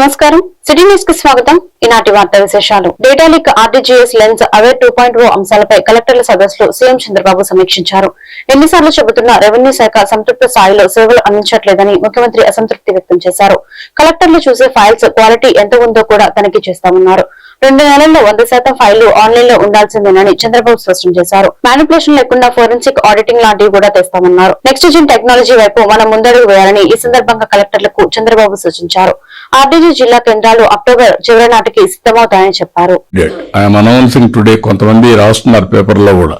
నమస్కారం. సిటీ న్యూస్కి స్వాగతం. ఈనాటి వార్త విశేషాలు. Data leak RTGS lens aware two point O అంశాలపై కలెక్టర్ల సదస్సులో సీఎం చంద్రబాబు సమీక్షించారు. ఎన్నిసార్లు చెబుతున్న రెవెన్యూ శాఖ సంతృప్త స్థాయిలో సేవలు అందించట్లేదని ముఖ్యమంత్రి అసంతృప్తి వ్యక్తం చేశారు. కలెక్టర్లు చూసే ఫైల్స్ క్వాలిటీ ఎంత ఉందో కూడా తనిఖీ చేస్తామన్నారు. రెండు నెలల్లో వంద శాతం ఫైళ్ళు ఆన్లైన్లో ఉండాల్సిందేనని చంద్రబాబు స్పష్టం చేశారు. మ్యానిపులేషన్ లేకుండా ఫోరెన్సిక్ ఆడిటింగ్ లాంటివి కూడా తెస్తామన్నారు. నెక్స్ట్ జన్ టెక్నాలజీ వైపు మనం ముందడుగు వేయాలని ఈ సందర్భంగా కలెక్టర్లకు చంద్రబాబు సూచించారు. ఆర్డీజీ జిల్లా కేంద్రాలు అక్టోబర్ చివరి నాటికి సిద్ధమవుతాయని చెప్పారు. ఐఎమ్ అనౌన్సింగ్ టుడే కొంతమంది రాస్తున్నారు పేపర్లో కూడా.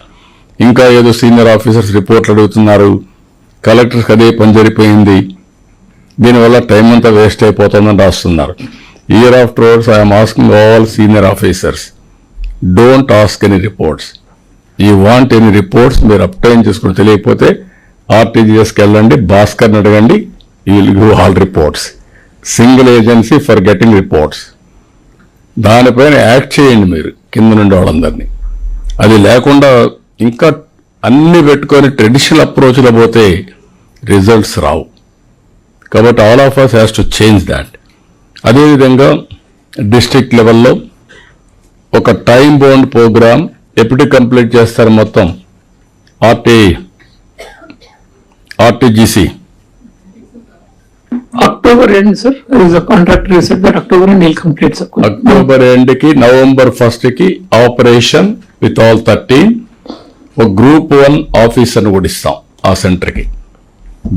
ఇంకా ఏదో సీనియర్ ఆఫీసర్స్ రిపోర్ట్లు అడుగుతున్నారు. కలెక్టర్ అదే పని జరిపోయింది దీనివల్ల టైం అంతా వేస్ట్ అయిపోతుందని రాస్తున్నారు. Year afterwards I'm asking all senior officers don't ask any reports he want any reports మీరు అప్టైన్ చేసుకుని తెలియకపోతే ఆర్టీజీఎస్కి వెళ్ళండి భాస్కర్ని అడగండి he will give all reports single agency for getting reports దానిపైన యాక్ట్ చేయండి మీరు కింద నుండి వాళ్ళందరినీ. అది లేకుండా ఇంకా అన్ని పెట్టుకొని ట్రెడిషనల్ అప్రోచ్లో పోతే రిజల్ట్స్ రావు. కాబట్టి all of us has to change that అదేవిధంగా డిస్ట్రిక్ట్ లెవెల్లో ఒక టైం బౌండ్ ప్రోగ్రామ్ ఎప్పుడు కంప్లీట్ చేస్తారు మొత్తం? RT RTGC. a contractor who said that October end he'll complete, sir. October ఎండ్కి November ఫస్ట్కి ఆపరేషన్ విత్ ఆల్ థర్టీన్. ఒక గ్రూప్ వన్ ఆఫీసర్ కూడా ఇస్తాం ఆ సెంటర్కి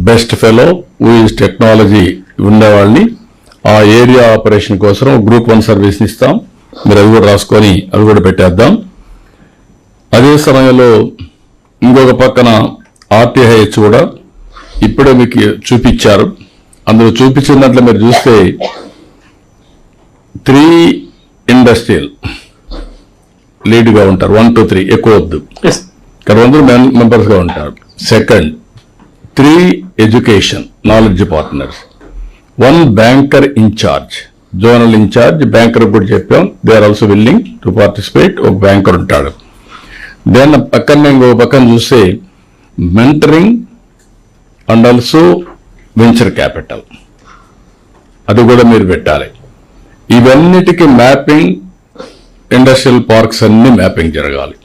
బెస్ట్ ఫెలో ఈజ్ టెక్నాలజీ ఉండేవాళ్ళని ఆ ఏరియా ఆపరేషన్ కోసం గ్రూప్ వన్ సర్వీస్ ఇస్తాం. మీరు అవి కూడా రాసుకొని అవి కూడా పెట్టేద్దాం. అదే సమయంలో ఇంకొక పక్కన ఆర్టీహెచ్ కూడా ఇప్పుడే మీకు చూపించారు. అందులో చూపించిన దాంట్లో మీరు చూస్తే త్రీ ఇండస్ట్రియల్ లీడ్గా ఉంటారు. వన్ టూ త్రీ ఎక్కువ వద్దు. Yes. ఇక్కడ అందరూ మెంబర్స్గా ఉంటారు. Second three education knowledge partners one banker incharge zonal incharge banker కూడా చెప్పాం. They are also willing to participate ఒక బ్యాంకర్ ఉంటాడు. దెన్ పక్కన ఇంకో పక్కన చూస్తే mentoring and also venture capital అది కూడా మీరు పెట్టాలి. ఇవన్నిటికీ మ్యాపింగ్ ఇండస్ట్రియల్ పార్క్స్ అన్ని మ్యాపింగ్ జరగాలి.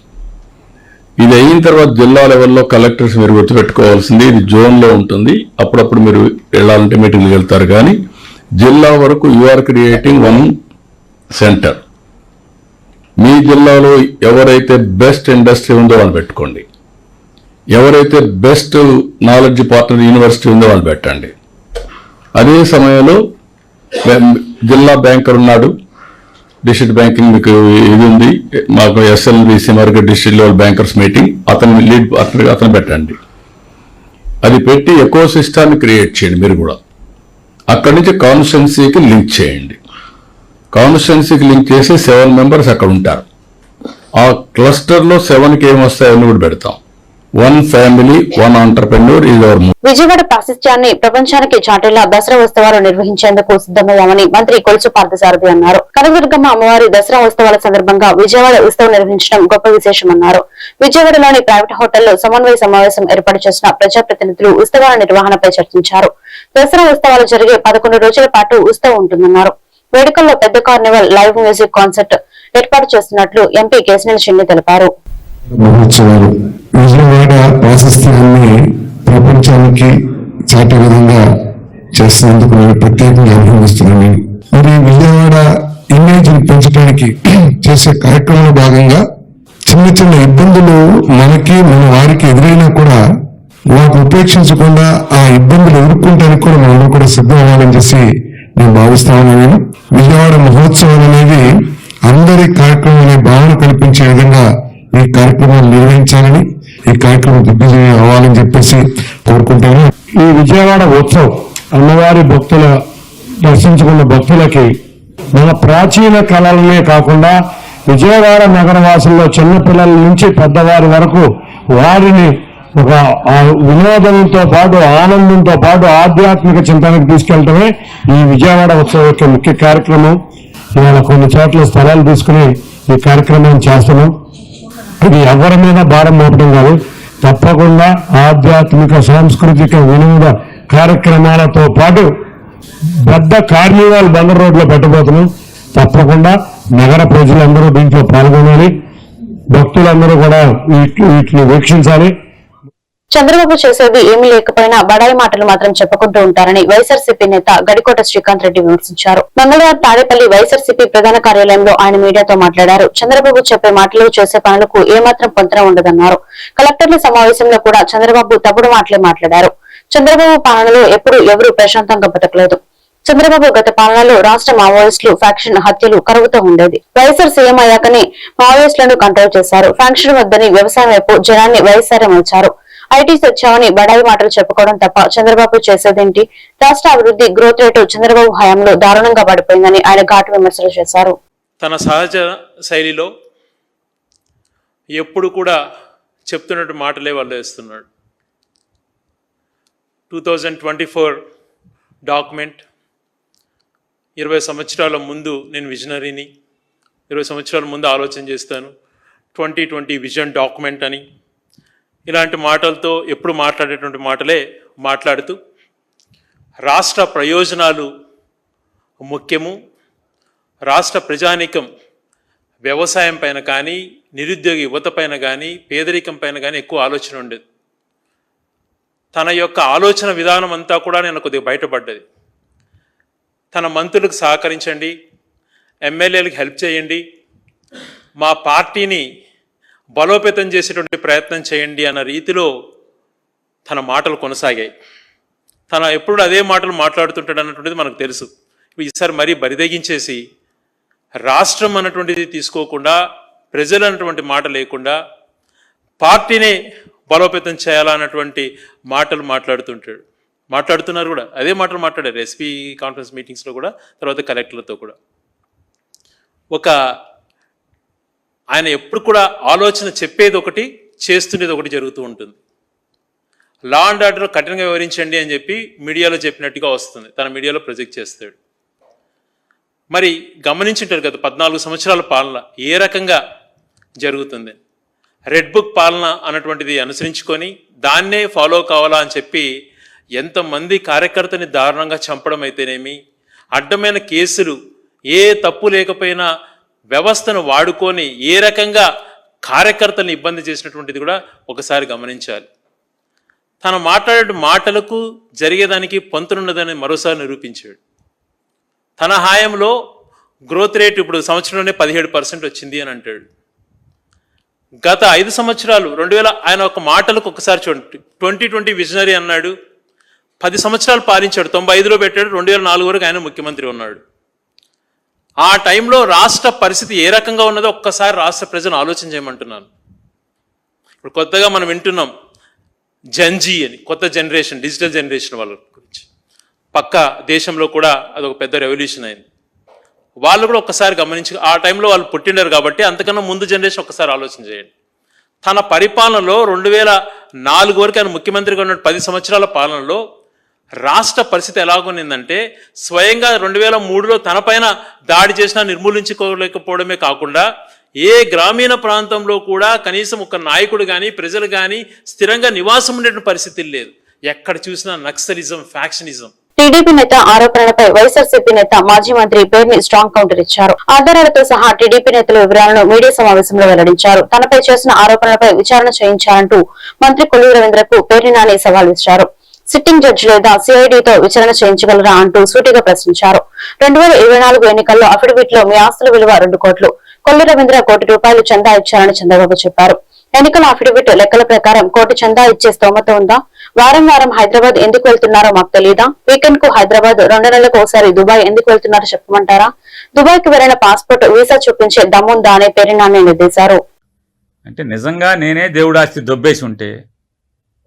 ఇది అయిన తర్వాత జిల్లా లెవెల్లో కలెక్టర్స్ మీరు గుర్తుపెట్టుకోవాల్సింది ఇది జోన్లో ఉంటుంది. అప్పుడప్పుడు మీరు వెళ్ళాలంటే మీటింగ్లు వెళ్తారు. కానీ జిల్లా వరకు you are creating one center మీ జిల్లాలో ఎవరైతే బెస్ట్ ఇండస్ట్రీ ఉందో అని పెట్టుకోండి. ఎవరైతే బెస్ట్ నాలెడ్జ్ పార్ట్నర్ యూనివర్సిటీ ఉందో అని పెట్టండి. అదే సమయంలో జిల్లా బ్యాంకర్ ఉన్నాడు. డిస్ట్రిక్ట్ బ్యాంకింగ్ మీకు ఇది ఉంది. మాకు SLBC market district level bankers meeting. అతను లీడ్ పార్ట్నర్ అతను పెట్టండి. అది పెట్టి ఎకో సిస్టాన్ని క్రియేట్ చేయండి మీరు కూడా. అక్కడి నుంచి కాన్స్టిట్యున్సీకి లింక్ చేయండి. కాన్స్టిట్యున్సీకి లింక్ చేసి సెవెన్ మెంబర్స్ అక్కడ ఉంటారు. ఆ క్లస్టర్లో సెవెన్కి ఏమొస్తాయని కూడా పెడతాం. One family one entrepreneur our Vijayawada ప్రాశస్త్యాన్ని ప్రపంచానికి చాటేలా దసరా ఉత్సవాలు నిర్వహించేందుకు సిద్దమయ్యామని మంత్రి కొలుసు పార్థసారథి అన్నారు. కనకదుర్గమ్మ అమ్మవారి దసరా ఉత్సవాల సందర్భంగా విజయవాడ ఉత్సవం నిర్వహించడం గొప్ప విశేషమన్నారు. విజయవాడలోని ప్రైవేట్ హోటల్లో సమన్వయ సమావేశం ఏర్పాటు చేసిన ప్రజాప్రతినిధులు ఉత్సవాల నిర్వహణపై చర్చించారు. దసరా ఉత్సవాలు జరిగే పదకొండు రోజుల పాటు ఉత్సవం ఉంటుందన్నారు. వేడుకల్లో పెద్ద కార్నివల్ లైవ్ మ్యూజిక్ కాన్సర్ట్ ఏర్పాటు చేస్తున్నట్లు ఎంపీ కేసినేని చిన్ని తెలిపారు. మహోత్సవాలు విజయవాడ వాసస్థానాన్ని ప్రపంచానికి చాటే విధంగా చేసినందుకు నేను ప్రత్యేకంగా అభినందిస్తున్నాను నేను. మరి విజయవాడ ఇమేజ్ పెంచడానికి చేసే కార్యక్రమంలో భాగంగా చిన్న చిన్న ఇబ్బందులు మనకి మన వారికి ఎదురైనా కూడా వాటిని ఉపేక్షించకుండా ఆ ఇబ్బందులు ఎదుర్కొంటానికి కూడా మనం కూడా సిద్ధం అవ్వాలని చేసి నేను భావిస్తా నేను విజయవాడ మహోత్సవం అనేది అందరి కార్యక్రమం అనే భావన కల్పించే విధంగా ఈ కార్యక్రమాలు నిర్వహించాలని ఈ కార్యక్రమం దిగ్విజయం అవ్వాలని చెప్పేసి కోరుకుంటాను. ఈ విజయవాడ ఉత్సవం అమ్మవారి భక్తుల దర్శించుకున్న భక్తులకి మన ప్రాచీన కళలనే కాకుండా విజయవాడ నగరవాసుల్లో చిన్నపిల్లల నుంచి పెద్దవారి వరకు వారిని ఒక వినోదంతో పాటు ఆనందంతో పాటు ఆధ్యాత్మిక చింతనకు తీసుకెళ్ళడమే ఈ విజయవాడ ఉత్సవం యొక్క ముఖ్య కార్యక్రమం. ఇవాళ కొన్ని చోట్ల స్థలాలు తీసుకుని ఈ కార్యక్రమాన్ని చేస్తున్నాం. ఇది ఎవరి మీద భారం మోపడం కాదు. తప్పకుండా ఆధ్యాత్మిక సాంస్కృతిక వినోద కార్యక్రమాలతో పాటు పెద్ద కార్నివాల్ బందర్ రోడ్లో పెట్టబోతున్నాం. తప్పకుండా నగర ప్రజలందరూ దీంట్లో పాల్గొనాలి. భక్తులందరూ కూడా వీటి- వీటిని వీక్షించాలి. చంద్రబాబు చేసేది ఏమీ లేకపోయినా బడాయి మాటలు మాత్రం చెప్పుకుంటూ ఉంటారని వైఎస్ఆర్సీపీ నేత గడికోట శ్రీకాంత్ రెడ్డి విమర్శించారు. మంగళవారం తాడేపల్లి వైఎస్ఆర్సీపీ ప్రధాన కార్యాలయంలో ఆయన మీడియాతో మాట్లాడారు. చంద్రబాబు చెప్పే మాటలు చేసే పనులకు ఏమాత్రం పొంతన ఉండదన్నారు. కలెక్టర్ల సమావేశంలో కూడా చంద్రబాబు తప్పుడు మాటలే మాట్లాడారు. చంద్రబాబు పాలనలో ఎప్పుడు ఎవరూ ప్రశాంతంగా బతకలేదు. చంద్రబాబు గత పాలనలో రాష్ట్ర మావోయిస్టులు ఫ్యాక్షన్ హత్యలు కరువుతో ఉండేది. వైఎస్ఆర్ సీఎం అయ్యాకనే మావోయిస్టులను కంట్రోల్ చేశారు. ఫ్యాక్షన్ వద్దని వ్యవసాయం వైపు జనాన్ని వైఎస్ఆర్ మలిచారు ఐటీ తెచ్చామని బడాయి మాటలు చెప్పుకోవడం తప్ప చంద్రబాబు చేసేదేంటి? రాష్ట్ర అభివృద్ధి గ్రోత్ రేటు చంద్రబాబు హయాంలో దారుణంగా పడిపోయిందని ఆయన ఘాటు విమర్శలు చేశారు. తన సహజ శైలిలో ఎప్పుడు కూడా చెప్తున్నట్టు మాటలే వాళ్ళు వేస్తున్నాడు two thousand twenty four document ఇరవై సంవత్సరాల ముందు నేను విజనరీని ఇరవై సంవత్సరాల ముందు ఆలోచన చేస్తాను. ట్వంటీ ట్వంటీ విజన్ డాక్యుమెంట్ అని ఇలాంటి మాటలతో ఎప్పుడు మాట్లాడేటువంటి మాటలే మాట్లాడుతూ రాష్ట్ర ప్రయోజనాలు ముఖ్యము రాష్ట్ర ప్రజానీకం వ్యవసాయం పైన కానీ నిరుద్యోగ యువత పైన కానీ పేదరికం పైన కానీ ఎక్కువ ఆలోచన ఉండేది. తన యొక్క ఆలోచన విధానం అంతా కూడా నేను కొద్దిగా బయటపడ్డది. తన మంత్రులకు సహకరించండి ఎమ్మెల్యేలకు హెల్ప్ చేయండి మా పార్టీని బలోపేతం చేసేటువంటి ప్రయత్నం చేయండి అన్న రీతిలో తన మాటలు కొనసాగాయి. తన ఎప్పుడు అదే మాటలు మాట్లాడుతుంటాడు అన్నటువంటిది మనకు తెలుసు. ఈసారి మరీ బరిదగించేసి రాష్ట్రం అన్నటువంటిది తీసుకోకుండా ప్రజలు అన్నటువంటి మాట లేకుండా పార్టీనే బలోపేతం చేయాలన్నటువంటి మాటలు మాట్లాడుతుంటాడు. మాట్లాడుతున్నారు కూడా. అదే మాటలు మాట్లాడారు. ఎస్పీ కాన్ఫరెన్స్ మీటింగ్స్లో కూడా తర్వాత కలెక్టర్లతో కూడా. ఒక ఆయన ఎప్పుడు కూడా ఆలోచన చెప్పేది ఒకటి చేస్తుండేది ఒకటి జరుగుతూ ఉంటుంది. లా అండ్ ఆర్డర్ కఠినంగా వివరించండి అని చెప్పి మీడియాలో చెప్పినట్టుగా వస్తుంది. తన మీడియాలో ప్రొజెక్ట్ చేస్తాడు. మరి గమనించుంటారు కదా పద్నాలుగు సంవత్సరాల పాలన ఏ రకంగా జరుగుతుంది? రెడ్ బుక్ పాలన అన్నటువంటిది అనుసరించుకొని దాన్నే ఫాలో కావాలా అని చెప్పి ఎంతమంది కార్యకర్తని దారుణంగా చంపడం అయితేనేమి అడ్డమైన కేసులు ఏ తప్పు లేకపోయినా వ్యవస్థను వాడుకొని ఏ రకంగా కార్యకర్తలను ఇబ్బంది చేసినటువంటిది కూడా ఒకసారి గమనించాలి. తను మాట్లాడే మాటలకు జరిగేదానికి పొంతనున్నదని మరోసారి నిరూపించాడు. తన హాయంలో గ్రోత్ రేట్ ఇప్పుడు సంవత్సరంలోనే పదిహేడు పర్సెంట్ వచ్చింది అని అంటాడు. గత ఐదు సంవత్సరాలు రెండు వేల ఆయన ఒక మాటలకు ఒకసారి చూడండి. ట్వంటీ ట్వంటీ విజనరీ అన్నాడు. పది సంవత్సరాలు పాలించాడు. తొంభై ఐదులో పెట్టాడు. రెండు వేల నాలుగు వరకు ఆయన ముఖ్యమంత్రి ఉన్నాడు. ఆ టైంలో రాష్ట్ర పరిస్థితి ఏ రకంగా ఉన్నదో ఒక్కసారి రాష్ట్ర ప్రజలు ఆలోచన చేయమంటున్నాను. ఇప్పుడు కొత్తగా మనం వింటున్నాం జంజీ అని కొత్త జనరేషన్ డిజిటల్ జనరేషన్ వాళ్ళ గురించి. పక్క దేశంలో కూడా అదొక పెద్ద రెవల్యూషన్ అయింది. వాళ్ళు కూడా ఒక్కసారి గమనించి ఆ టైంలో వాళ్ళు పుట్టినారు కాబట్టి అంతకన్నా ముందు జనరేషన్ ఒకసారి ఆలోచన చేయండి. తన పరిపాలనలో రెండు వేల నాలుగు వరకు ఆయన ముఖ్యమంత్రిగా ఉన్న పది సంవత్సరాల పాలనలో రాష్ట్ర పరిస్థితి ఎలాగొనిందంటే స్వయంగా రెండు వేల మూడులో తనపైన దాడి చేసినా నిర్మూలించుకోలేకపోవడమే కాకుండా ఏ గ్రామీణ ప్రాంతంలో కూడా కనీసం ఒక నాయకుడు కానీ ప్రజలు కానీ స్థిరంగా నివాసం ఉండేటువంటి పరిస్థితి లేదు. ఎక్కడ చూసినా నక్సలిజం ఫ్యాక్షనిజం. టీడీపీ నేత ఆరోపణలపై వైఎస్ఆర్సీపీ నేత మాజీ మంత్రి పేర్ని స్ట్రాంగ్ కౌంటర్ ఇచ్చారు. ఆధారాలతో సహా టీడీపీ నేతల వివరాలను మీడియా సమావేశంలో వెల్లడించారు. తనపై చేసిన ఆరోపణలపై విచారణ చేయించాలంటూ మంత్రి కొల్లు రవీంద్రకు పేర్ని నాని సవాల్ ఇచ్చారు సిట్టింగ్ జడ్జి లేదా సిఐడితో విచారణ చేయించగలరా అంటూ సూటిగా ప్రశ్నించారు. రెండు వేల ఇరవై నాలుగు ఎన్నికల్లో అఫిడవిట్లో మీ ఆస్తుల విలువ రెండు కోట్లు. కొల్లు రవీంద్ర కోటి రూపాయలు చందా ఇచ్చారని చంద్రబాబు చెప్పారు. ఎన్నికల అఫిడవిట్ లెక్కల ప్రకారం కోటి చందా ఇచ్చే స్తోమత ఉందా? వారం వారం హైదరాబాద్ ఎందుకు వెళ్తున్నారో మాకు తెలియదా వీకెండ్కు హైదరాబాద్ రెండు నెలలకు ఒకసారి దుబాయ్ ఎందుకు వెళ్తున్నారో చెప్పమంటారా? దుబాయ్కి వెళ్ళిన పాస్పోర్ట్ వీసా చూపించే దమ్ముందా అనే పేరునాన్ని నిలదీశారు అంటే నిజంగా నేనే దేవుడాస్తి దొబ్బేసి ఉంటే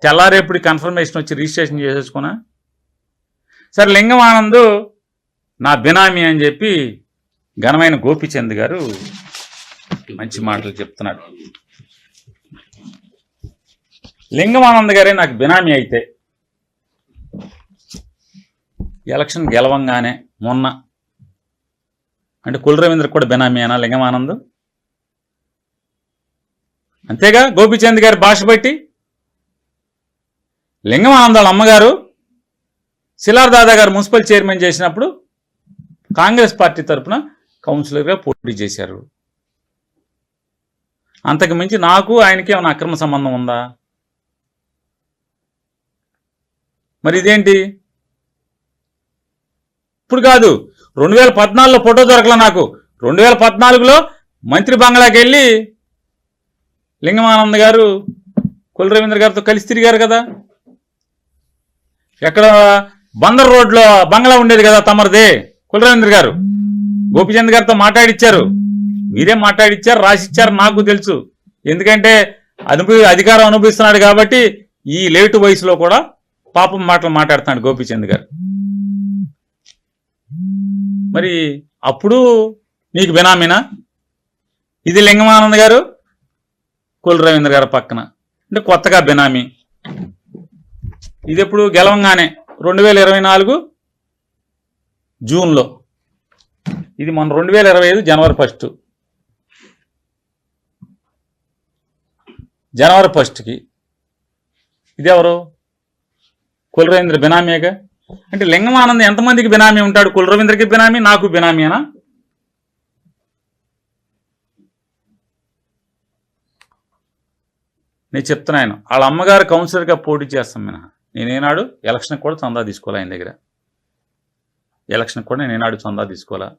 తెల్లారేపుడి కన్ఫర్మేషన్ వచ్చి రిజిస్ట్రేషన్ చేసేసుకున్నా. సరే లింగమానందు నా బినామీ అని చెప్పి ఘనమైన గోపిచంద్ గారు మంచి మాటలు చెప్తున్నాడు లింగమానంద్ గారే నాకు బినామీ అయితే ఎలక్షన్ గెలవంగానే మొన్న అంటే కులరవీంద్ర కూడా బినామీ అయినా లింగమానంద్. అంతేగా గోపిచంద్ గారి భాష బట్టి లింగమానందాలు అమ్మగారు శిలార్ దాదా గారు మున్సిపల్ చైర్మన్ చేసినప్పుడు కాంగ్రెస్ పార్టీ తరఫున కౌన్సిలర్గా పోటీ చేశారు. అంతకు మించి నాకు ఆయనకి ఏమైనా అక్రమ సంబంధం ఉందా? మరి ఇదేంటి? ఇప్పుడు కాదు రెండు వేల పద్నాలుగులో ఫోటో దొరకల నాకు. రెండు వేల పద్నాలుగులో మంత్రి బంగ్లాకి వెళ్ళి లింగమానంద్ గారు కులరవీంద్ర గారితో కలిసి తిరిగారు కదా. ఎక్కడ బందర్ రోడ్లో బంగ్లా ఉండేది కదా తమరిది? కులరేంద్ర గారు. గోపిచంద్ గారితో మాట్లాడిచ్చారు. మీరే మాట్లాడిచ్చారు రాసిచ్చారు నాకు తెలుసు. ఎందుకంటే అనుభవి అధికారం అనుభవిస్తున్నాడు కాబట్టి ఈ లేటు వయసులో కూడా పాపం మాటలు మాట్లాడుతున్నాడు గోపిచంద్ గారు. మరి అప్పుడు నీకు బినామీనా? ఇది లింగమానంద్ గారు కుల రవీంద్ర గారు పక్కన. అంటే కొత్తగా బినామీ. ఇది ఎప్పుడు గెలవంగానే రెండు వేల ఇరవై నాలుగు జూన్లో. ఇది మన రెండు వేల ఇరవై ఐదు జనవరి ఫస్ట్. జనవరి ఫస్ట్కి. ఇదెవరు? కులరవీంద్ర బినామీగా అంటే లింగమానంద్ ఎంతమందికి బినామీ ఉంటాడు? కులరవీంద్రకి బినామీ నాకు బినామీనా నేను చెప్తున్నాను వాళ్ళ అమ్మగారు కౌన్సిలర్గా పోటీ చేస్తాం మినహా. నేనేనాడు ఎలక్షన్ కూడా చందా తీసుకోవాలి ఆయన దగ్గర. ఎలక్షన్ కూడా నేనేనాడు చందా తీసుకోవాలా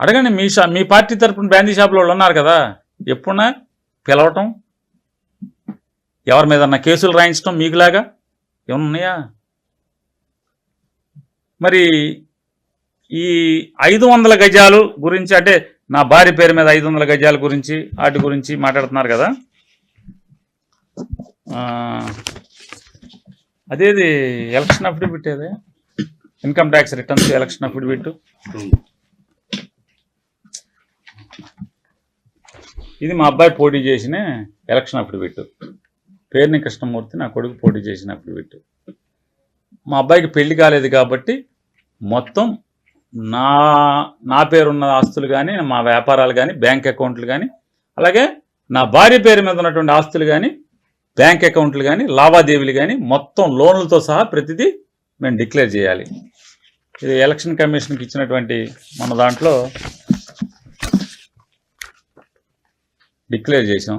అడగండి మీ షా మీ పార్టీ తరపున బ్యాందీ షాపులో వాళ్ళు ఉన్నారు కదా ఎప్పుడున్నా పిలవటం ఎవరి మీద కేసులు రాయించడం మీకులాగా? ఏమన్నా ఉన్నాయా? మరి ఈ ఐదు వందల గజాలు గురించి అంటే నా భార్య పేరు మీద ఐదు వందల గజాల గురించి వాటి గురించి మాట్లాడుతున్నారు కదా అదేది ఎలక్షన్ అఫిడవిట్ ఏదే income tax returns election affidavit ఇది మా అబ్బాయి పోటీ చేసిన ఎలక్షన్ అఫిడవిట్ పేరుని కృష్ణమూర్తి నా కొడుకు పోటీ చేసిన అఫిడవిట్ మా అబ్బాయికి పెళ్ళి కాలేదు కాబట్టి మొత్తం నా నా పేరున్న ఆస్తులు కానీ మా వ్యాపారాలు కానీ బ్యాంక్ అకౌంట్లు కానీ అలాగే నా భార్య పేరు మీద ఉన్నటువంటి ఆస్తులు కానీ బ్యాంక్ అకౌంట్లు కానీ లావాదేవీలు కానీ మొత్తం లోన్లతో సహా ప్రతిదీ మేము డిక్లేర్ చేయాలి. ఇది ఎలక్షన్ కమిషన్కి ఇచ్చినటువంటి మన దాంట్లో డిక్లేర్ చేసాం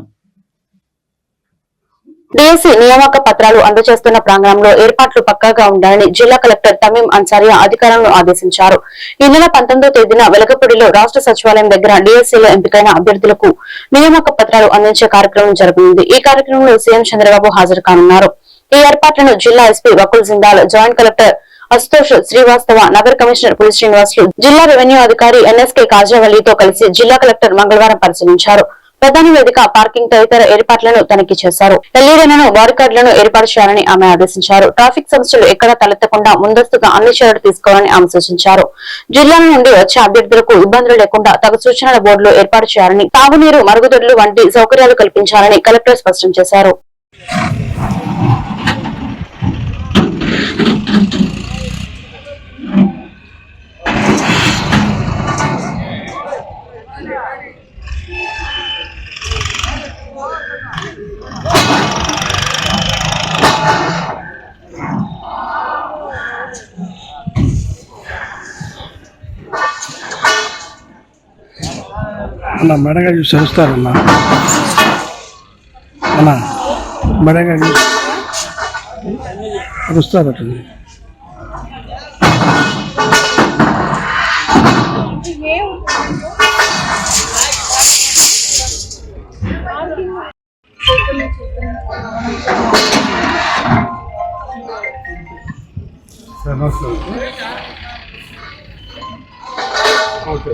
డిఎస్సి నియామక పత్రాలు అందజేస్తున్న ప్రాంగణంలో ఏర్పాట్లు పక్కాగా ఉండాలని జిల్లా కలెక్టర్ తమీం అన్సారియా అధికారులను ఆదేశించారు. ఈ నెల పంతొమ్మిదో తేదీన వెలగపూడిలో రాష్ట్ర సచివాలయం దగ్గర డిఎస్సీలో ఎంపికైన అభ్యర్థులకు నియామక పత్రాలు అందించే కార్యక్రమం జరగనుంది. ఈ కార్యక్రమంలో సీఎం చంద్రబాబు హాజరు కానున్నారు. ఈ ఏర్పాట్లను జిల్లా SP Vakul Jindal joint collector Ashutosh Srivastava నగర కమిషనర్ పులి శ్రీనివాసులు జిల్లా రెవెన్యూ అధికారి ఎన్ఎస్కే కాజావల్లితో కలిసి జిల్లా కలెక్టర్ మంగళవారం పరిశీలించారు. ప్రధాన వేదిక పార్కింగ్ తదితర ఏర్పాట్లను తనిఖీ చేశారు. ఎల్ఈడీలను బారికార్డులను ఏర్పాటు చేయాలని ఆమె ఆదేశించారు. ట్రాఫిక్ సమస్యలు ఎక్కడా తలెత్తకుండా ముందస్తుగా అన్ని చర్యలు తీసుకోవాలని ఆమె సూచించారు. జిల్లాల నుండి వచ్చే అభ్యర్థులకు ఇబ్బందులు లేకుండా తగు సూచనల బోర్డులు ఏర్పాటు చేయాలని తాగునీరు మరుగుదొడ్లు వంటి సౌకర్యాలు కల్పించాలని కలెక్టర్ స్పష్టం చేశారు. అన్న మెడగా చూసి వస్తారన్న అన్న మెడగా చూసి వస్తారట okay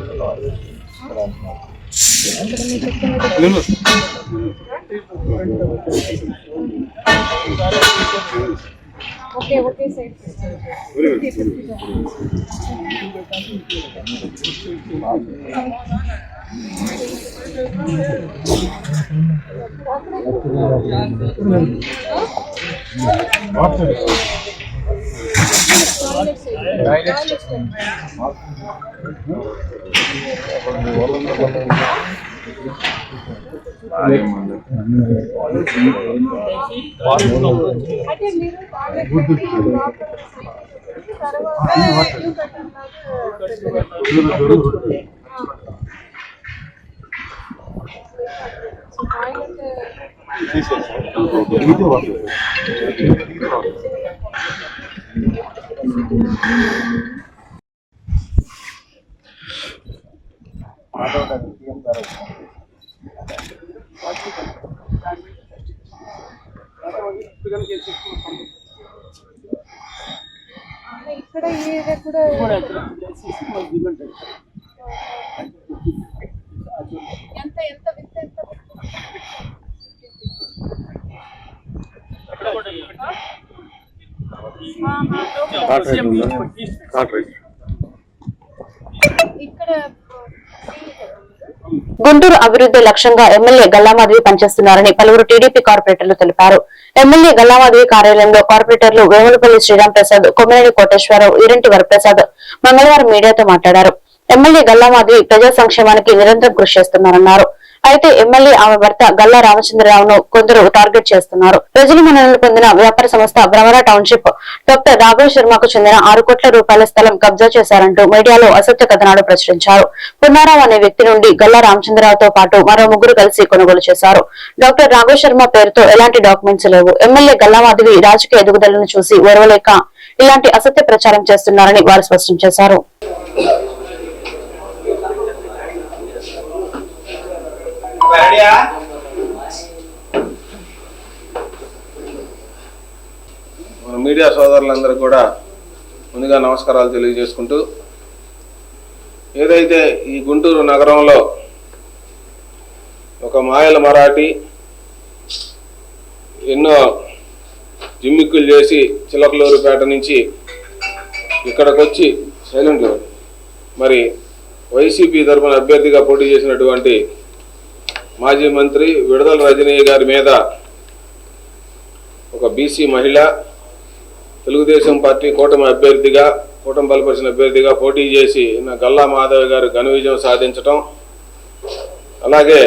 okay okay sir WhatsApp మీరు máquina గుంటూరు అభివృద్ధి లక్ష్యంగా ఎమ్మెల్యే గల్లామాధవి పనిచేస్తున్నారని పలువురు టీడీపీ కార్పొరేటర్లు తెలిపారు. ఎమ్మెల్యే గల్లామాధవి కార్యాలయంలో కార్పొరేటర్లు వేములపల్లి శ్రీరామ్ ప్రసాద్ కొమ్మినేని కోటేశ్వరరావు ఇరంటి వరప్రసాద్ మంగళవారం మీడియాతో మాట్లాడారు. ఎమ్మెల్యే గల్లామాధవి ప్రజా సంక్షేమానికి నిరంతరం కృషి చేస్తున్నారన్నారు. అయితే ఎమ్మెల్యే ఆమె భర్త గల్లా రామచంద్రరావును కొందరు టార్గెట్ చేస్తున్నారు. ప్రజల మన్ననలు పొందిన వ్యాపార సంస్థ భ్రమర టౌన్షిప్. డాక్టర్ రాఘవ శర్మకు చెందిన ఆరు కోట్ల రూపాయల స్థలం కబ్జా చేశారంటూ మీడియాలో అసత్య కథనాలు ప్రచురించారు. పున్నారావు అనే వ్యక్తి నుండి గల్లా రామచంద్రరావుతో పాటు మరో ముగ్గురు కలిసి కొనుగోలు చేశారు. డాక్టర్ రాఘవ శర్మ పేరుతో ఎలాంటి డాక్యుమెంట్స్ లేవు. ఎమ్మెల్యే గల్లామాధవి రాజకీయ ఎదుగుదలను చూసి ఓర్వలేక ఇలాంటి అసత్య ప్రచారం చేస్తున్నారని వారు స్పష్టం చేశారు. Ah? మన మీడియా సోదరులందరూ కూడా ముందుగా నమస్కారాలు తెలియజేసుకుంటూ ఏదైతే ఈ గుంటూరు నగరంలో ఒక మాయల మరాఠీ ఎన్నో జిమ్మిక్కులు చేసి చిలకలూరుపేట నుంచి ఇక్కడికి వచ్చి సైలెంట్ మరి వైసీపీ తరఫున అభ్యర్థిగా పోటీ చేసినటువంటి మాజీ మంత్రి విడుదల రజనీయ గారి మీద ఒక బీసీ మహిళ తెలుగుదేశం పార్టీ కూటమి అభ్యర్థిగా కూటమి బలపరిచిన అభ్యర్థిగా పోటీ చేసి నా గల్లా మాధవ్ గారు ఘన విజయం సాధించటం అలాగే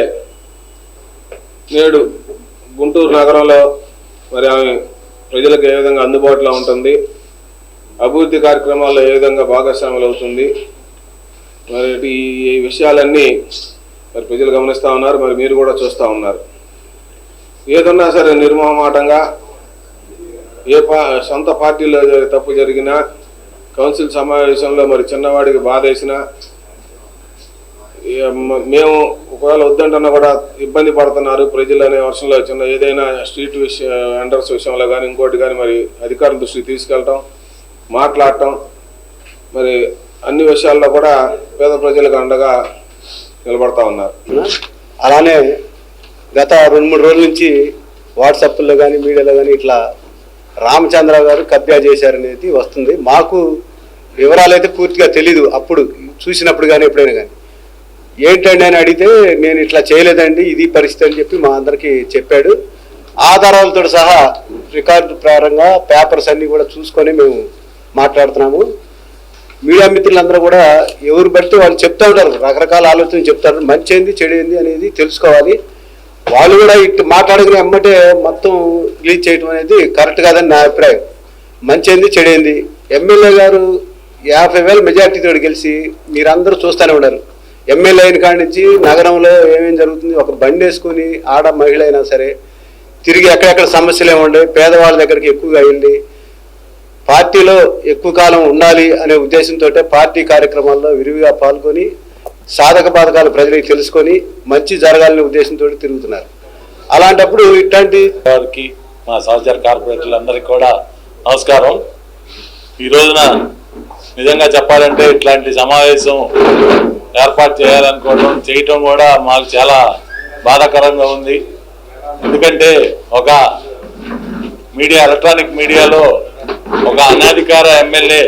నేడు గుంటూరు నగరంలో మరి ఆమె ప్రజలకు ఏ విధంగా అందుబాటులో ఉంటుంది అభివృద్ధి కార్యక్రమాల్లో ఏ విధంగా భాగస్వాములు అవుతుంది మరి ఈ విషయాలన్నీ మరి ప్రజలు గమనిస్తూ ఉన్నారు మరి మీరు కూడా చూస్తూ ఉన్నారు. ఏదన్నా సరే నిర్మోహమాటంగా ఏ పా సొంత పార్టీలో తప్పు జరిగినా కౌన్సిల్ సమావేశంలో మరి చిన్నవాడికి బాధ వేసినా మేము ఒకవేళ వద్దంటున్నా కూడా ఇబ్బంది పడుతున్నారు ప్రజలు అనే వర్షంలో చిన్న ఏదైనా స్ట్రీట్ విషయ అండర్స్ విషయంలో కానీ ఇంకోటి కానీ మరి అధికారుల దృష్టికి తీసుకెళ్ళటం మాట్లాడటం మరి అన్ని విషయాల్లో కూడా పేద ప్రజలకు అండగా నిలబడతా ఉన్నారు. అలానే గత రెండు మూడు రోజుల నుంచి వాట్సాప్లో కానీ మీడియాలో కానీ ఇట్లా రామచంద్ర గారు కబ్జా చేశారనేది వస్తుంది. మాకు వివరాలు అయితే పూర్తిగా తెలీదు. అప్పుడు చూసినప్పుడు కానీ ఎప్పుడైనా కానీ ఏంటండి అని అడిగితే నేను ఇట్లా చేయలేదండి ఇది పరిస్థితి అని చెప్పి మా అందరికీ చెప్పాడు. ఆధారాలతో సహా రికార్డు ప్రకారంగా పేపర్స్ అన్నీ కూడా చూసుకొని మేము మాట్లాడుతున్నాము. మీడియా మిత్రులందరూ కూడా ఎవరు బట్టి వాళ్ళు చెప్తా ఉంటారు. రకరకాల ఆలోచనలు చెప్తారు. మంచి ఏంది చెడు ఏంది అనేది తెలుసుకోవాలి. వాళ్ళు కూడా ఇటు మాట్లాడుకుని ఎమ్మటే మొత్తం రిలీజ్ చేయడం అనేది కరెక్ట్ కాదని నా అభిప్రాయం. మంచి ఏంది చెడు ఏంది? ఎమ్మెల్యే గారు యాభై వేల మెజార్టీతో గెలిచి మీరందరూ చూస్తూనే ఉన్నారు. ఎమ్మెల్యే అయిన కాడి నుంచి నగరంలో ఏమేమి జరుగుతుంది ఒక బండి వేసుకుని ఆడ మహిళ అయినా సరే తిరిగి ఎక్కడెక్కడ సమస్యలు ఏముండే పేదవాళ్ళ దగ్గరికి ఎక్కువగా వెళ్ళి పార్టీలో ఎక్కువ కాలం ఉండాలి అనే ఉద్దేశంతో పార్టీ కార్యక్రమాల్లో విరివిగా పాల్గొని సాధక బాధకాలు ప్రజలకు తెలుసుకొని మంచి జరగాలనే ఉద్దేశంతో తిరుగుతున్నారు. అలాంటప్పుడు ఇట్లాంటి వారికి మా సహచర కార్పొరేటర్లందరికీ కూడా నమస్కారం. ఈ రోజున నిజంగా చెప్పాలంటే ఇట్లాంటి సమావేశం ఏర్పాటు చేయాలనుకోవడం చేయటం కూడా మాకు చాలా బాధాకరంగా ఉంది. ఎందుకంటే ఒక మీడియా ఎలక్ట్రానిక్ మీడియాలో ఒక అనాధికార ఎమ్మెల్యే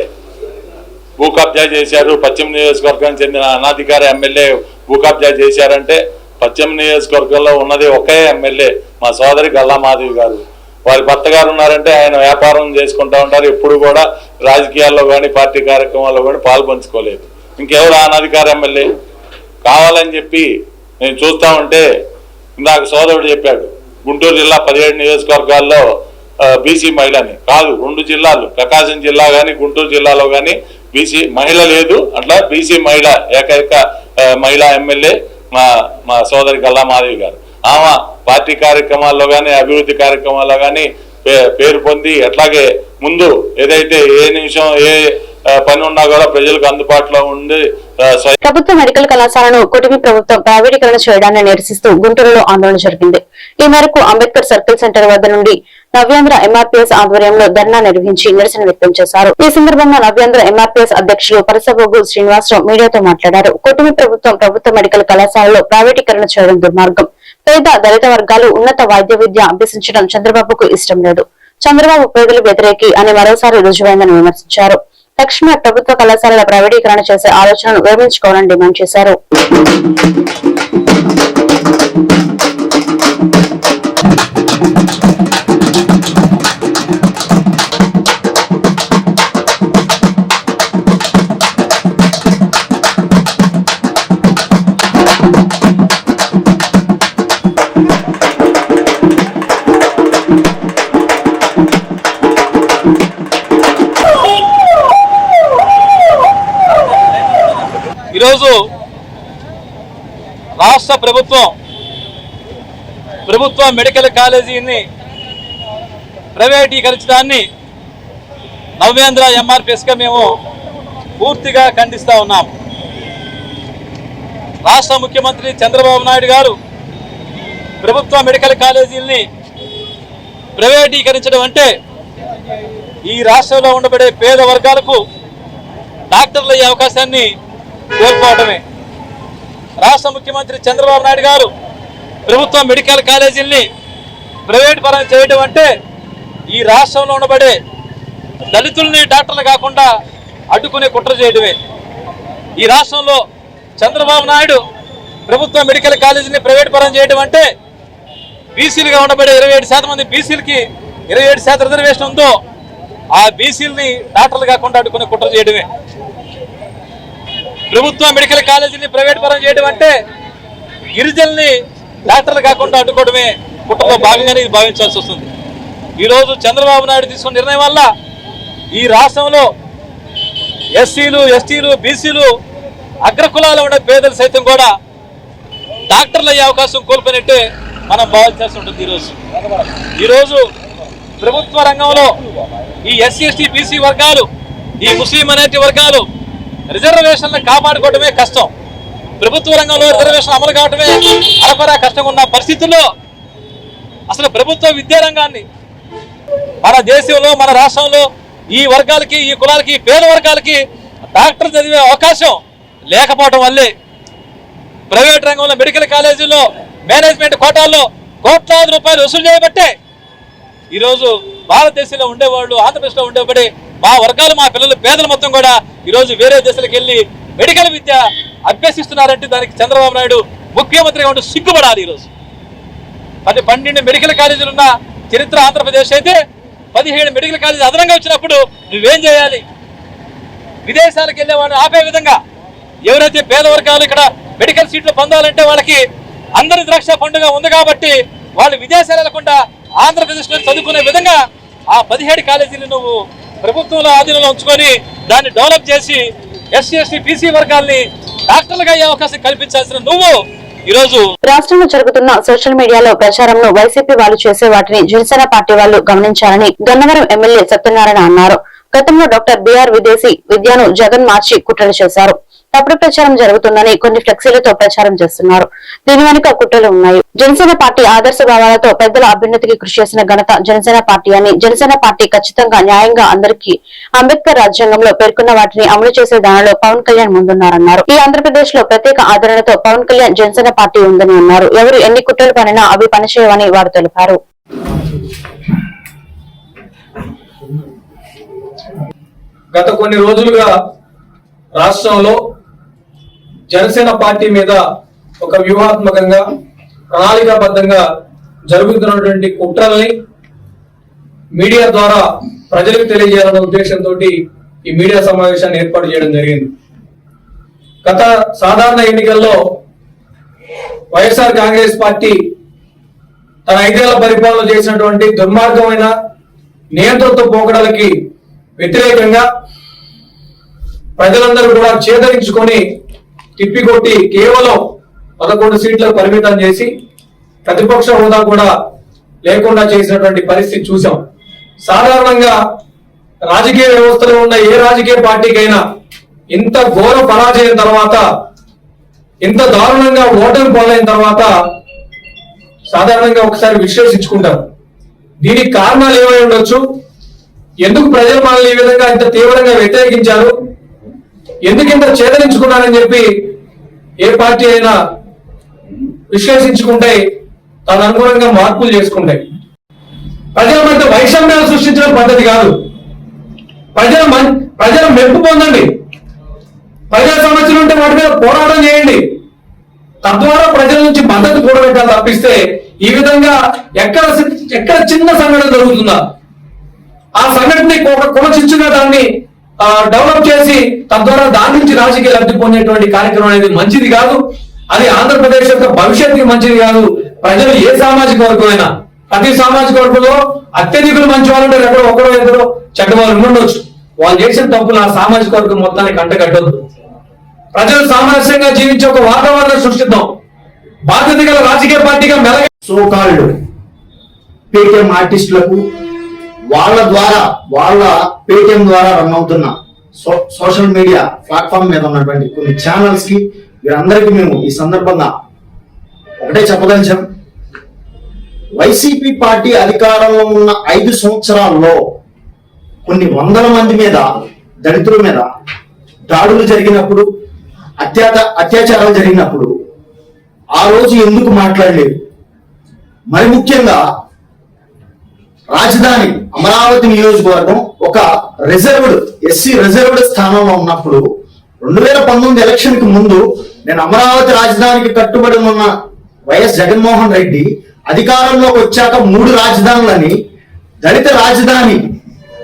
భూ కబ్జా చేశారు. పశ్చిమ నియోజకవర్గానికి చెందిన అనాధికార ఎమ్మెల్యే భూ కబ్జా చేశారంటే పశ్చిమ నియోజకవర్గంలో ఉన్నది ఒకే ఎమ్మెల్యే మా సోదరి గల్లా మాధవి గారు. వారి భర్త గారు ఉన్నారంటే ఆయన వ్యాపారం చేసుకుంటా ఉంటారు. ఎప్పుడు కూడా రాజకీయాల్లో కానీ పార్టీ కార్యక్రమాల్లో కానీ పాల్పంచుకోలేదు ఇంకెవరు అనాధికార ఎమ్మెల్యే? కావాలని చెప్పి నేను చూస్తా ఉంటే ఇందాక సోదరుడు చెప్పాడు. గుంటూరు జిల్లా పదిహేడు నియోజకవర్గాల్లో బీసీ మహిళని కాదు రెండు జిల్లాలు ప్రకాశం జిల్లా కానీ గుంటూరు జిల్లాలో కానీ బీసీ మహిళ లేదు. అట్లా బీసీ మహిళ ఏకైక మహిళా ఎమ్మెల్యే మా మా సోదరి గల్లా మాధవి గారు. ఆమె పార్టీ కార్యక్రమాల్లో కానీ అభివృద్ధి కార్యక్రమాల్లో కానీ పేరు పొంది అట్లాగే ముందు ఏదైతే ఏ నిమిషం ఏ పని ఉన్నా కూడా ప్రజలకు అందుబాటులో ఉండి ప్రభుత్వ మెడికల్ కళాశాలను కొటిమి ప్రభుత్వం ప్రైవేటీకరణ చేయడాన్ని నిరసిస్తూ గుంటూరులో ఆందోళన జరిగింది ఈ మేరకు అంబేద్కర్ సర్కిల్ సెంటర్ వద్ద నుండి నవ్యాంధ్ర ఎంఆర్పీఎస్ ఆధ్వర్యంలో ధర్నా నిర్వహించి నిరసన వ్యక్తం చేశారు. ఈ సందర్భంగా నవ్యాంధ్ర ఎంఆర్పీఎస్ అధ్యక్షులు పరసబోగు శ్రీనివాసరావు మీడియాతో మాట్లాడారు. కొటిమి ప్రభుత్వం ప్రభుత్వ మెడికల్ కళాశాలలో ప్రైవేటీకరణ చేయడం దుర్మార్గం. పేద దళిత వర్గాలు ఉన్నత వైద్య విద్య అభ్యసించడం చంద్రబాబుకు ఇష్టం లేదు. చంద్రబాబు పేదలు వ్యతిరేకి అని మరోసారి రుజువైందని విమర్శించారు. తక్షణ ప్రభుత్వ కళాశాలల ప్రైవేటీకరణ చేసే ఆలోచనను విరమించుకోవాలని డిమాండ్ చేశారు. రాష్ట్ర ప్రభుత్వం ప్రభుత్వ మెడికల్ కాలేజీని ప్రైవేటీకరించడాన్ని నవ్యేంద్ర ఎంఆర్పిఎస్గా మేము పూర్తిగా ఖండిస్తూ ఉన్నాం. రాష్ట్ర ముఖ్యమంత్రి చంద్రబాబు నాయుడు గారు ప్రభుత్వ మెడికల్ కాలేజీల్ని ప్రైవేటీకరించడం అంటే ఈ రాష్ట్రంలో ఉండబడే పేద వర్గాలకు డాక్టర్లు అయ్యే అవకాశాన్ని కోల్పోవడమే. రాష్ట్ర ముఖ్యమంత్రి చంద్రబాబు నాయుడు గారు ప్రభుత్వ మెడికల్ కాలేజీల్ని ప్రైవేట్ పరం చేయడం అంటే ఈ రాష్ట్రంలో ఉండబడే దళితుల్ని డాక్టర్లు కాకుండా అడ్డుకునే కుట్ర చేయడమే. ఈ రాష్ట్రంలో చంద్రబాబు నాయుడు ప్రభుత్వ మెడికల్ కాలేజీని ప్రైవేట్ పరం చేయడం అంటే బీసీలుగా ఉండబడే ఇరవై ఏడు శాతం మంది బీసీలకి ఇరవై ఏడు శాతం రిజర్వేషన్ ఉందో ఆ బీసీలని డాక్టర్లు కాకుండా అడ్డుకునే కుట్ర చేయడమే. ప్రభుత్వ మెడికల్ కాలేజీని ప్రైవేట్ పరం చేయడం అంటే గిరిజనుల్ని డాక్టర్లు కాకుండా అడ్డుకోవడమే కుటుంబ భాగంగానే ఇది భావించాల్సి వస్తుంది. ఈరోజు చంద్రబాబు నాయుడు తీసుకున్న నిర్ణయం వల్ల ఈ రాష్ట్రంలో ఎస్సీలు ఎస్టీలు బీసీలు అగ్రకులాలు ఉండే పేదలు సైతం కూడా డాక్టర్లు అయ్యే అవకాశం కోల్పోయినట్టే మనం భావించాల్సి ఉంటుంది ఈరోజు. ఈరోజు ప్రభుత్వ రంగంలో ఈ ఎస్సీ ఎస్టీ బీసీ వర్గాలు ఈ ముస్లిం అనేటి వర్గాలు రిజర్వేషన్లు కాపాడుకోవడమే కష్టం. ప్రభుత్వ రంగంలో రిజర్వేషన్ అమలు కావడమే అరపరా కష్టంగా ఉన్న పరిస్థితుల్లో అసలు ప్రభుత్వ విద్యారంగాన్ని మన దేశంలో మన రాష్ట్రంలో ఈ వర్గాలకి ఈ కులాలకి పేద వర్గాలకి డాక్టర్ చదివే అవకాశం లేకపోవడం వల్లే ప్రైవేట్ రంగంలో మెడికల్ కాలేజీల్లో మేనేజ్మెంట్ కోటాల్లో కోట్లాది రూపాయలు వసూలు చేయబట్టే ఈరోజు భారతదేశంలో ఉండేవాళ్ళు ఆంధ్రప్రదేశ్లో ఉండేవాడి మా వర్గాలు మా పిల్లలు పేదలు మొత్తం కూడా ఈరోజు వేరే దేశాలకు వెళ్ళి మెడికల్ విద్య అభ్యసిస్తున్నారంటే దానికి చంద్రబాబు నాయుడు ముఖ్యమంత్రిగా ఉంటూ సిగ్గుపడాలి ఈరోజు. పది పన్నెండు మెడికల్ కాలేజీలు ఉన్న చరిత్ర ఆంధ్రప్రదేశ్ అయితే పదిహేడు మెడికల్ కాలేజీ అదనంగా వచ్చినప్పుడు నువ్వేం చేయాలి? విదేశాలకు వెళ్ళే వాళ్ళని ఆపే విధంగా ఎవరైతే పేద వర్గాలు ఇక్కడ మెడికల్ సీట్లు పొందాలంటే వాళ్ళకి అందరి ద్రాక్ష పండుగ ఉంది కాబట్టి వాళ్ళు విదేశాలు వెళ్ళకుండా ఆంధ్రప్రదేశ్లో చదువుకునే విధంగా ఆ పదిహేడు కాలేజీలు నువ్వు ప్రభుత్వంలో ఆధీనంలో ఉంచుకొని దాన్ని డెవలప్ చేసి ఎస్సీ ఎస్టీ బీసీ వర్గాల్ని డాక్టర్లుగా అయ్యే అవకాశం కల్పించాల్సిన నువ్వు ఈరోజు రాష్ట్రంలో జరుగుతున్న సోషల్ మీడియాలో ప్రచారంను వైసీపీ వాళ్ళు చేసే వాటిని జనసేన పార్టీ వాళ్ళు గమనించాలని గన్నవరం ఎమ్మెల్యే సత్యనారాయణ అన్నారు. గతంలో డాక్టర్ బిఆర్ విదేశీ విద్యను జగన్ మార్చి కుట్రలు చేశారు. తప్పుడు ప్రచారం జరుగుతుందని కొన్ని ఫ్లెక్సీలతో ప్రచారం చేస్తున్నారు. దీని వెనుక కుట్రలు ఉన్నాయి. జనసేన పార్టీ ఆదర్శ భావాలతో పెద్దల అభ్యున్నతికి కృషి చేసిన ఘనత జనసేన పార్టీ అని జనసేన పార్టీ ఖచ్చితంగా న్యాయంగా అందరికీ అంబేద్కర్ రాజ్యాంగంలో పేర్కొన్న వాటిని అమలు చేసే దానిలో పవన్ కళ్యాణ్ ముందున్నారన్నారు. ఈ ఆంధ్రప్రదేశ్లో ప్రత్యేక ఆదరణతో పవన్ కళ్యాణ్ జనసేన పార్టీ ఉందని అన్నారు. ఎవరు ఎన్ని కుట్రలు పనినా అవి పనిచేయవని వారు తెలిపారు. గత కొన్ని రోజులుగా రాష్ట్రంలో జనసేన పార్టీ మీద ఒక వ్యూహాత్మకంగా ప్రణాళికాబద్ధంగా జరుగుతున్నటువంటి కుట్రల్ని మీడియా ద్వారా ప్రజలకు తెలియజేయాలన్న ఉద్దేశంతో ఈ మీడియా సమావేశాన్ని ఏర్పాటు చేయడం జరిగింది. గత సాధారణ ఎన్నికల్లో వైఎస్ఆర్ కాంగ్రెస్ పార్టీ తన ఐదేళ్ళ పరిపాలన చేసినటువంటి దుర్మార్గమైన నియంతృత్వ పోకడలకి వ్యతిరేకంగా ప్రజలందరూ కూడా చేదరించుకొని తిప్పికొట్టి కేవలం పదకొండు సీట్లకు పరిమితం చేసి ప్రతిపక్ష హోదా కూడా లేకుండా చేసినటువంటి పరిస్థితి చూసాం సాధారణంగా రాజకీయ వ్యవస్థలో ఉన్న ఏ రాజకీయ పార్టీకైనా ఇంత ఘోర పరాజయం తర్వాత ఇంత దారుణంగా ఓటమి పాలైన తర్వాత సాధారణంగా ఒకసారి విశ్లేషించుకుంటారు దీనికి కారణాలు ఏమై ఉండొచ్చు? ఎందుకు ప్రజలు మనల్ని ఈ విధంగా ఇంత తీవ్రంగా వ్యతిరేకించారు? ఎందుకు ఇంత చెప్పి ఏ పార్టీ అయినా విశ్లేషించుకుంటాయి తన అనుగుణంగా మార్పులు చేసుకుంటాయి. ప్రజల మధ్య వైషమ్యాలు సృష్టించడం పద్ధతి కాదు. ప్రజల ప్రజల మెప్పు పొందండి. ప్రజా సమస్యలు ఉంటే వాటి మీద పోరాటం చేయండి. తద్వారా ప్రజల నుంచి మద్దతు కూడబెట్టాలి తప్పిస్తే ఈ విధంగా ఎక్కడ ఎక్కడ చిన్న సంఘటన జరుగుతుందా? ఆ సంఘటన ఒక దాన్ని డెవలప్ చేసి తద్వారా దాని నుంచి రాజకీయ లబ్ధి పొందేటువంటి కార్యక్రమం అనేది మంచిది కాదు. అది ఆంధ్రప్రదేశ్ యొక్క భవిష్యత్తుకి మంచిది కాదు. ప్రజలు ఏ సామాజిక వర్గమైనా ప్రతి సామాజిక వర్గంలో అత్యధికులు మంచి వాళ్ళు ఉంటారు. ఎక్కడో ఒకరో ఇద్దరు చెడ్డ వాళ్ళు ఉండొచ్చు. వాళ్ళు చేసిన తప్పులు ఆ సామాజిక వర్గం మొత్తానికి అంటగట్టద్దు ప్రజలు సామరస్యంగా జీవించే ఒక వాతావరణం సృష్టిద్దాం. బాధ్యత గల రాజకీయ పార్టీగా మెలగ సోకాళ్ళు. పేటిఎం ఆర్టిస్టులకు వాళ్ళ ద్వారా వాళ్ళ పేటిఎం ద్వారా రన్ అవుతున్న సో సోషల్ మీడియా ప్లాట్ఫామ్ మీద ఉన్నటువంటి కొన్ని ఛానల్స్కి వీరందరికీ మేము ఈ సందర్భంగా ఒకటే చెప్పదలిచాం. వైసీపీ పార్టీ అధికారంలో ఉన్న ఐదు సంవత్సరాల్లో కొన్ని వందల మంది మీద దళితుల మీద దాడులు జరిగినప్పుడు అత్యాత అత్యాచారాలు జరిగినప్పుడు ఆ రోజు ఎందుకు మాట్లాడలేదు? మరి ముఖ్యంగా రాజధాని అమరావతి నియోజకవర్గం ఒక రిజర్వ్డ్ ఎస్సీ రిజర్వ్డ్ స్థానంలో ఉన్నప్పుడు రెండు వేల పంతొమ్మిది ఎలక్షన్కి ముందు నేను అమరావతి రాజధానికి కట్టుబడి ఉన్న వైఎస్ జగన్మోహన్ రెడ్డి అధికారంలోకి వచ్చాక మూడు రాజధానులని దళిత రాజధాని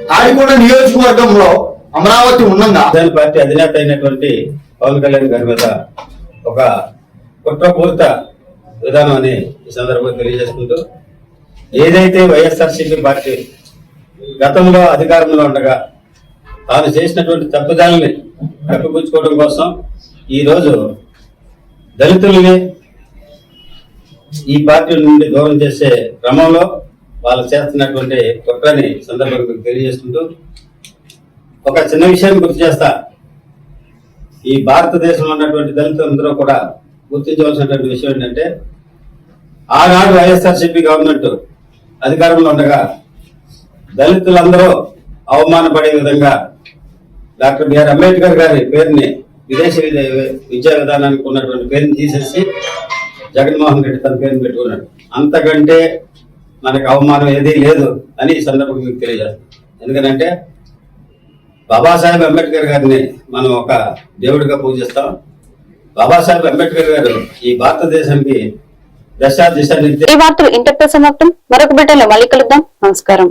తాడికొండ నియోజకవర్గంలో అమరావతి ఉన్నంగా రాజధాని పార్టీ అధినేత అయినటువంటి పవన్ కళ్యాణ్ గారి మీద ఒక కుట్రపూరిత విధానం అని ఈ సందర్భంగా తెలియజేసుకుంటూ ఏదైతే వైఎస్ఆర్సీపీ పార్టీ గతంలో అధికారంలో ఉండగా తాను చేసినటువంటి తప్పుదాలని కప్పిపుచ్చుకోవడం కోసం ఈ రోజు దళితుల్ని ఈ పార్టీ నుండి దూరం చేసే క్రమంలో వాళ్ళు చేస్తున్నటువంటి కుట్రని సందర్భంగా తెలియజేస్తుంటూ ఒక చిన్న విషయాన్ని గుర్తు చేస్తా. ఈ భారతదేశంలో ఉన్నటువంటి దళితులందరూ కూడా గుర్తించవలసినటువంటి విషయం ఏంటంటే ఆనాడు వైఎస్ఆర్సీపీ గవర్నమెంట్ అధికారంలో ఉండగా దళితులందరూ అవమానపడే విధంగా డాక్టర్ బిఆర్ అంబేద్కర్ గారి పేరుని విదేశీ విద్యా విధానానికి ఉన్నటువంటి పేరుని తీసేసి జగన్మోహన్ రెడ్డి తన పేరుని పెట్టుకున్నాడు. అంతకంటే మనకు అవమానం ఏదీ లేదు అని ఈ సందర్భంగా మీకు తెలియజేస్తాను. ఎందుకంటే బాబాసాహెబ్ అంబేద్కర్ గారిని మనం ఒక దేవుడిగా పూజిస్తాం. బాబాసాహెబ్ అంబేద్కర్ గారు ఈ భారతదేశానికి దశ దిశ ఈ వార్తలు ఇంతటితో సమాప్తం మరొక బిడ్డలో మళ్ళీ కలుద్దాం. నమస్కారం.